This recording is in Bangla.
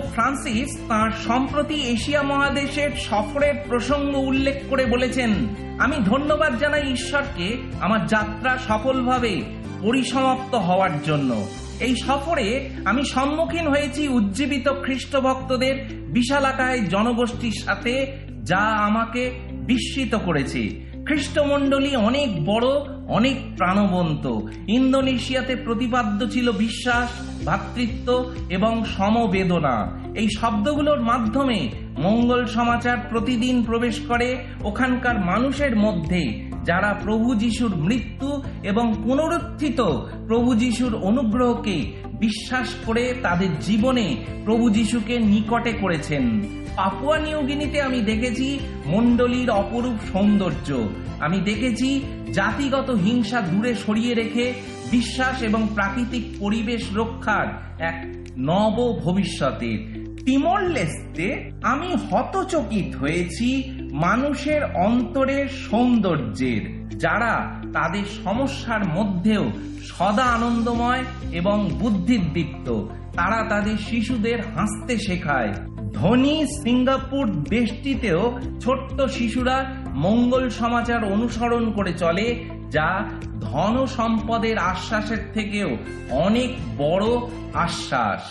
ফ্রান্সিস তার সম্প্রতি এশিয়া মহাদেশের সফরের প্রসঙ্গ উল্লেখ করে বলেছেন, আমি ধন্যবাদ জানাই ঈশ্বরকে আমার যাত্রা সফলভাবে পরিসমাপ্ত হওয়ার জন্য। এই সফরে আমি সম্মুখীন হয়েছি উজ্জীবিত খ্রিস্ট ভক্তদের বিশালাকায় জনগোষ্ঠীর সাথে যা আমাকে বিস্মিত করেছে। খ্রিস্টমণ্ডলী অনেক বড়, অনেক প্রাণবন্ত। ইন্দোনেশিয়াতে প্রতিপাদ্য ছিল বিশ্বাস ভ্রাতৃত্ব এবং সমবেদনা। এই শব্দগুলোর মাধ্যমে মঙ্গল সমাচার প্রতিদিন প্রবেশ করে ওখানকার মানুষের মধ্যে, যারা প্রভু যিশুর মৃত্যু এবং পুনরুত্থিত প্রভু যিশুর অনুগ্রহকে বিশ্বাস করে তাদের জীবনে প্রভু যিশুকে নিকটে করেছেন। পাপুয়া নিউগিনিতে আমি দেখেছি মণ্ডলীর অপরূপ সৌন্দর্য। আমি দেখেছি জাতিগত হিংসা দূরে সরিয়ে রেখে বিশ্বাস এবং প্রাকৃতিক পরিবেশ রক্ষার এক নব ভবিষ্যতের তিমর লেস্তে আমি হতচকিত হয়েছি মানুষের অন্তরের সৌন্দর্যের। যারা তাদের সমস্যার মধ্যেও সদা আনন্দময় এবং বুদ্ধিদীপ্ত, তারা তাদের শিশুদের হাসতে শেখায়। ধনী সিঙ্গাপুর দেশটিতেও ছোট্ট শিশুরা মঙ্গল সমাচার অনুসরণ করে চলে, যা ধন সম্পদের আশ্বাসের থেকেও অনেক বড় আশ্বাস।